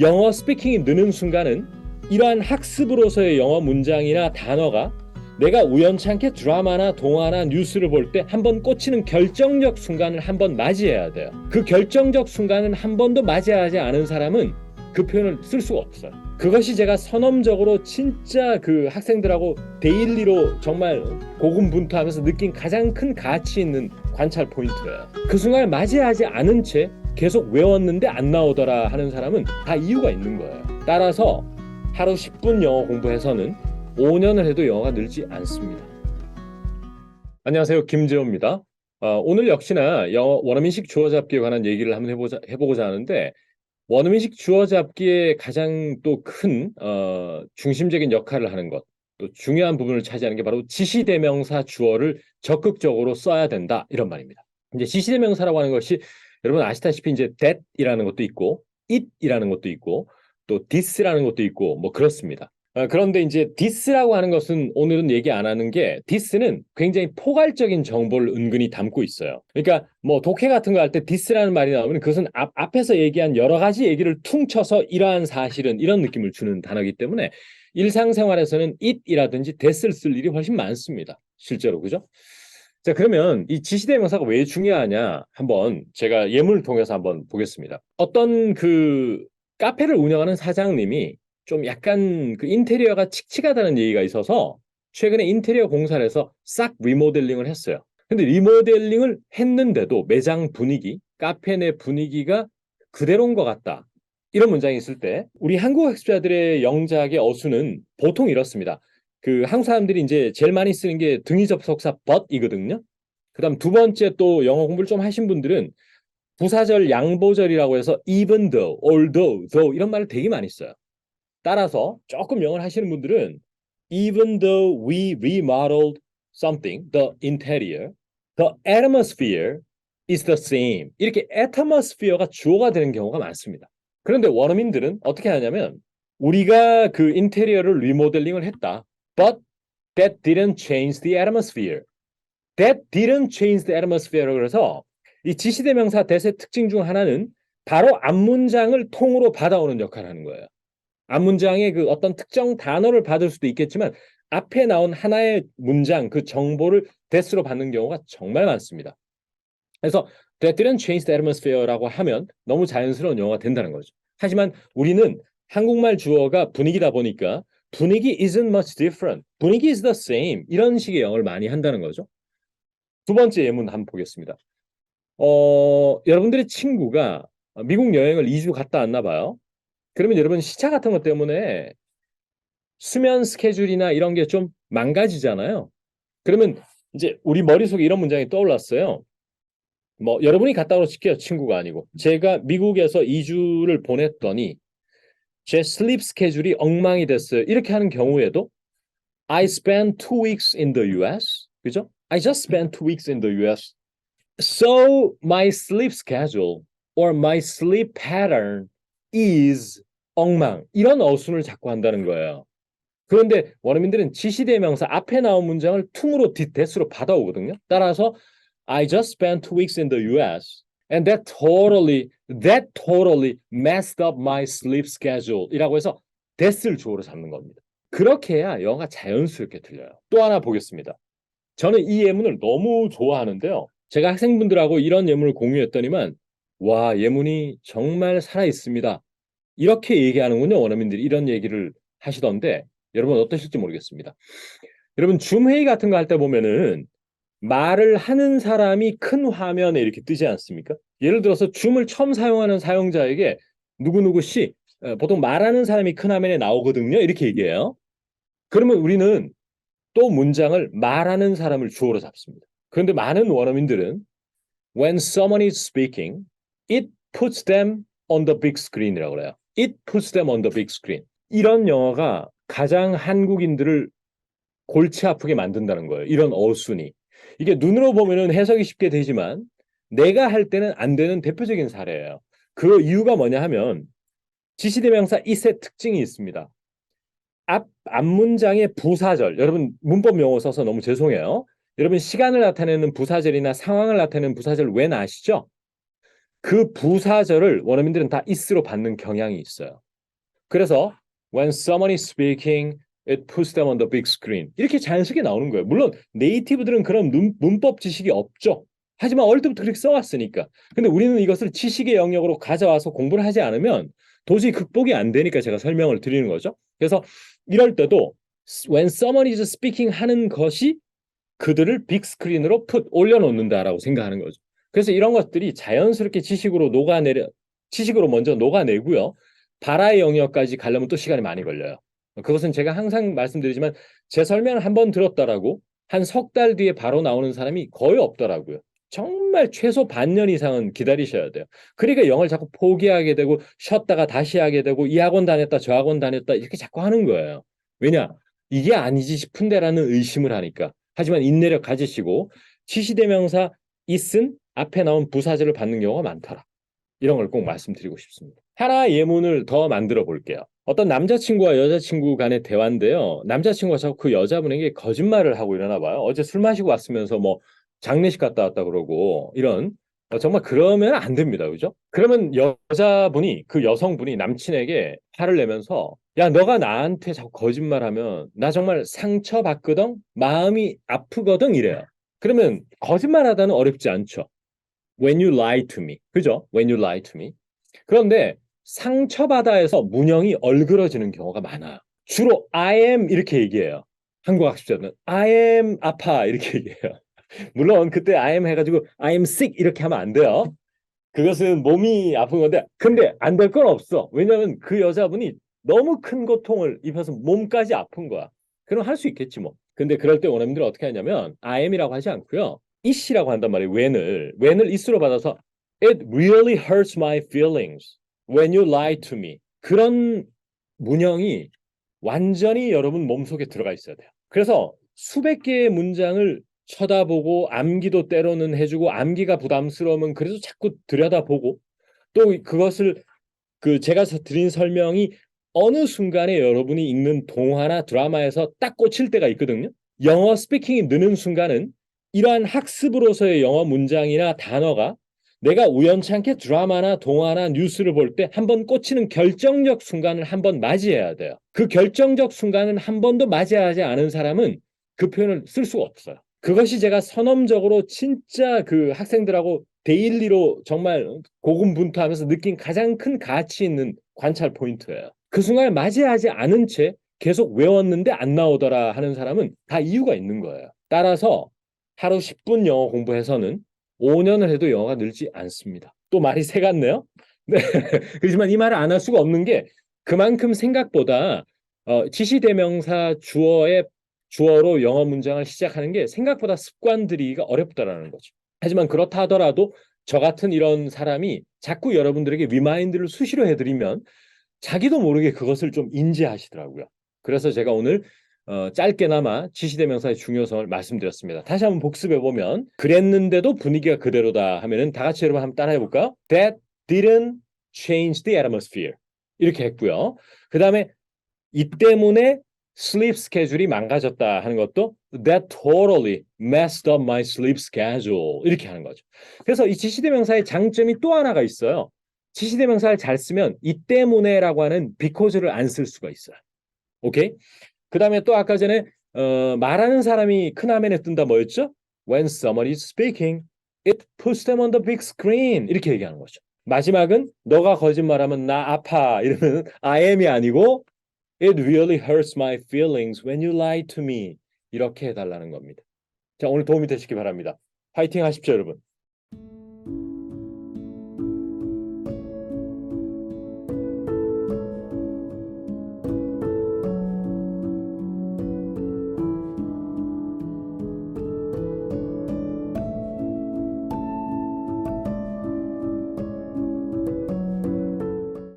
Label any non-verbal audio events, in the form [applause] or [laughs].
영어 스피킹이 느는 순간은 이러한 학습으로서의 영어 문장이나 단어가 내가 우연찮게 드라마나 동화나 뉴스를 볼 때 한 번 꽂히는 결정적 순간을 한 번 맞이해야 돼요. 그 결정적 순간은 한 번도 맞이하지 않은 사람은 그 표현을 쓸 수가 없어요. 그것이 제가 선험적으로 진짜 그 학생들하고 데일리로 정말 고군분투하면서 느낀 가장 큰 가치 있는 관찰 포인트예요. 그 순간을 맞이하지 않은 채 계속 외웠는데 안 나오더라 하는 사람은 다 이유가 있는 거예요. 따라서 하루 10분 영어 공부해서는 5년을 해도 영어가 늘지 않습니다. 안녕하세요. 김재호입니다. 어, 오늘 역시나 영어 원어민식 주어 잡기에 관한 얘기를 한번 해보자, 해보고자 하는데 원어민식 주어 잡기의 가장 또큰 어, 중심적인 역할을 하는 것, 또 중요한 부분을 차지하는 게 바로 지시대명사 주어를 적극적으로 써야 된다 이런 말입니다. 이제 지시대명사라고 하는 것이 여러분 아시다시피 이제 that이라는 것도 있고 it이라는 것도 있고 또 this라는 것도 있고 뭐 그렇습니다. 어, 그런데 이제 this라고 하는 것은 오늘은 얘기 안 하는 게 this는 굉장히 포괄적인 정보를 은근히 담고 있어요. 그러니까 뭐 독해 같은 거 할 때 this라는 말이 나오면 그것은 앞, 앞에서 얘기한 여러 가지 얘기를 퉁쳐서 이러한 사실은 이런 느낌을 주는 단어이기 때문에 일상생활에서는 it이라든지 that을 쓸 일이 훨씬 많습니다. 실제로 그죠? 자 그러면 이 지시대명사가 왜 중요하냐 한번 제가 예문을 통해서 한번 보겠습니다. 어떤 그 카페를 운영하는 사장님이 좀 약간 그 인테리어가 칙칙하다는 얘기가 있어서 최근에 인테리어 공사를 해서 싹 리모델링을 했어요. 근데 리모델링을 했는데도 매장 분위기, 카페 내 분위기가 그대로인 것 같다. 이런 문장이 있을 때 우리 한국 학습자들의 영작의 어수는 보통 이렇습니다. 그 한국 사람들이 이제 제일 많이 쓰는 게 등위 접속사 but이거든요. 그다음 두 번째 또 영어 공부를 좀 하신 분들은 부사절 양보절이라고 해서 even though, although, though 이런 말을 되게 많이 써요. 따라서 조금 영어를 하시는 분들은 even though we remodeled something, the interior, the atmosphere is the same. 이렇게 atmosphere가 주어가 되는 경우가 많습니다. 그런데 원어민들은 어떻게 하냐면 우리가 그 인테리어를 리모델링을 했다. But that didn't change the atmosphere. That didn't change the atmosphere. 그래서 이 지시대명사 대세 특징 중 하나는 바로 앞문장을 통으로 받아오는 역할을 하는 거예요. 앞문장의 그 어떤 특정 단어를 받을 수도 있겠지만 앞에 나온 하나의 문장 그 정보를 대스로 받는 경우가 정말 많습니다. 그래서 that didn't change the atmosphere라고 하면 너무 자연스러운 영어가 된다는 거죠. 하지만 우리는 한국말 주어가 분위기다 보니까 분위기 isn't much different. 분위기 is the same. 이런 식의 영어를 많이 한다는 거죠. 두 번째 예문 한번 보겠습니다. 어, 여러분들의 친구가 미국 여행을 2주 갔다 왔나 봐요. 그러면 여러분 시차 같은 것 때문에 수면 스케줄이나 이런 게 좀 망가지잖아요. 그러면 이제 우리 머릿속에 이런 문장이 떠올랐어요. 뭐 여러분이 갔다 오라 칠게요. 친구가 아니고. 제가 미국에서 2주를 보냈더니 제 슬립 스케줄이 엉망이 됐어요. 이렇게 하는 경우에도 I spent two weeks in the US. 그죠? I just spent two weeks in the US. So my sleep schedule or my sleep pattern is 엉망. 이런 어순을 자꾸 한다는 거예요. 그런데 원어민들은 지시대명사 앞에 나온 문장을 퉁으로 뒷대수로 받아오거든요. 따라서 I just spent two weeks in the US and that totally that totally messed up my sleep schedule 이라고 해서 that을 주어로 잡는 겁니다. 그렇게 해야 영어가 자연스럽게 들려요. 또 하나 보겠습니다. 저는 이 예문을 너무 좋아하는데요. 제가 학생분들하고 이런 예문을 공유했더니만 와 예문이 정말 살아 있습니다. 이렇게 얘기하는군요. 원어민들이 이런 얘기를 하시던데 여러분 어떠실지 모르겠습니다. 여러분 줌 회의 같은 거 할 때 보면은 말을 하는 사람이 큰 화면에 이렇게 뜨지 않습니까? 예를 들어서 줌을 처음 사용하는 사용자에게 누구누구 씨 어, 보통 말하는 사람이 큰 화면에 나오거든요. 이렇게 얘기해요. 그러면 우리는 또 문장을 말하는 사람을 주어로 잡습니다. 그런데 많은 원어민들은 when someone is speaking, it puts them on the big screen이라고 그래요. It puts them on the big screen. 이런 영어가 가장 한국인들을 골치 아프게 만든다는 거예요. 이런 어순이. 이게 눈으로 보면은 해석이 쉽게 되지만 내가 할 때는 안 되는 대표적인 사례예요. 그 이유가 뭐냐 하면 지시대명사 it의 특징이 있습니다. 앞, 앞문장의 부사절. 여러분 문법 용어 써서 너무 죄송해요. 여러분 시간을 나타내는 부사절이나 상황을 나타내는 부사절 왜 아시죠? 그 부사절을 원어민들은 다 is로 받는 경향이 있어요. 그래서 when someone is speaking, it puts them on the big screen. 이렇게 자연스럽게 나오는 거예요. 물론 네이티브들은 그런 문, 문법 지식이 없죠. 하지만 어릴 때부터 그렇게 써왔으니까. 근데 우리는 이것을 지식의 영역으로 가져와서 공부를 하지 않으면 도저히 극복이 안 되니까 제가 설명을 드리는 거죠. 그래서 이럴 때도 when someone is speaking 하는 것이 그들을 빅스크린으로 풋 올려놓는다라고 생각하는 거죠. 그래서 이런 것들이 자연스럽게 지식으로 녹아내려 지식으로 먼저 녹아내고요. 발화의 영역까지 가려면 또 시간이 많이 걸려요. 그것은 제가 항상 말씀드리지만 제 설명을 한 번 들었다라고 한 석 달 뒤에 바로 나오는 사람이 거의 없더라고요. 정말 최소 반년 이상은 기다리셔야 돼요. 그러니까 영어를 자꾸 포기하게 되고 쉬었다가 다시 하게 되고 이 학원 다녔다 저 학원 다녔다 이렇게 자꾸 하는 거예요. 왜냐? 이게 아니지 싶은데라는 의심을 하니까. 하지만 인내력 가지시고 지시대명사 있은 앞에 나온 부사절을 받는 경우가 많더라. 이런 걸 꼭 말씀드리고 싶습니다. 하나 예문을 더 만들어 볼게요. 어떤 남자친구와 여자친구 간의 대화인데요. 남자친구가 자꾸 그 여자분에게 거짓말을 하고 일어나 봐요. 어제 술 마시고 왔으면서 뭐 장례식 갔다 왔다 그러고 이런 어, 정말 그러면 안 됩니다. 그죠? 그러면 여자분이 그 여성분이 남친에게 화를 내면서 야 너가 나한테 자꾸 거짓말하면 나 정말 상처받거든 마음이 아프거든 이래요. 그러면 거짓말하다는 어렵지 않죠. When you lie to me. 그죠? When you lie to me. 그런데 상처받아에서 문형이 얼그러지는 경우가 많아요. 주로 I am 이렇게 얘기해요. 한국 학습자는 I am 아파 이렇게 [laughs] 얘기해요. 물론 그때 I am 해가지고 I am sick 이렇게 하면 안 돼요. 그것은 몸이 아픈 건데 근데 안 될 건 없어. 왜냐하면 그 여자분이 너무 큰 고통을 입혀서 몸까지 아픈 거야. 그럼 할 수 있겠지 뭐. 근데 그럴 때 원어민들은 어떻게 하냐면 I am이라고 하지 않고요. it이라고 한단 말이에요. when을. when을 it으로 받아서 It really hurts my feelings when you lie to me. 그런 문형이 완전히 여러분 몸속에 들어가 있어야 돼요. 그래서 수백 개의 문장을 쳐다보고 암기도 때로는 해주고 암기가 부담스러우면 그래도 자꾸 들여다보고 또 그것을 그 제가 드린 설명이 어느 순간에 여러분이 읽는 동화나 드라마에서 딱 꽂힐 때가 있거든요. 영어 스피킹이 느는 순간은 이러한 학습으로서의 영어 문장이나 단어가 내가 우연찮게 드라마나 동화나 뉴스를 볼 때 한 번 꽂히는 결정적 순간을 한 번 맞이해야 돼요. 그 결정적 순간은 한 번도 맞이하지 않은 사람은 그 표현을 쓸 수가 없어요. 그것이 제가 선험적으로 진짜 그 학생들하고 데일리로 정말 고군분투하면서 느낀 가장 큰 가치 있는 관찰 포인트예요. 그 순간을 맞이하지 않은 채 계속 외웠는데 안 나오더라 하는 사람은 다 이유가 있는 거예요. 따라서 하루 10분 영어 공부해서는 5년을 해도 영어가 늘지 않습니다. 또 말이 새 같네요. 네. [laughs] 그렇지만 이 말을 안 할 수가 없는 게 그만큼 생각보다 어, 지시대명사 주어의 주어로 영어 문장을 시작하는 게 생각보다 습관들이기가 어렵다라는 거죠. 하지만 그렇다 하더라도 저 같은 이런 사람이 자꾸 여러분들에게 리마인드를 수시로 해드리면 자기도 모르게 그것을 좀 인지하시더라고요. 그래서 제가 오늘 어, 짧게나마 지시대명사의 중요성을 말씀드렸습니다. 다시 한번 복습해 보면 그랬는데도 분위기가 그대로다 하면은 다 같이 여러분 한번 따라해 볼까요? That didn't change the atmosphere 이렇게 했고요. 그 다음에 이 때문에 sleep schedule이 망가졌다 하는 것도 that totally messed up my sleep schedule 이렇게 하는 거죠. 그래서 이 지시대명사의 장점이 또 하나가 있어요. 지시대명사를 잘 쓰면 이 때문에라고 하는 because를 안 쓸 수가 있어요. 오케이? 그 다음에 또 아까 전에 어, 말하는 사람이 큰 화면에 뜬다 뭐였죠? When someone is speaking, it puts them on the big screen 이렇게 얘기하는 거죠. 마지막은 너가 거짓말하면 나 아파 이러면 [laughs] I am이 아니고 It really hurts my feelings when you lie to me 이렇게 해달라는 겁니다. 자 오늘 도움이 되시기 바랍니다. 파이팅 하십시오 여러분.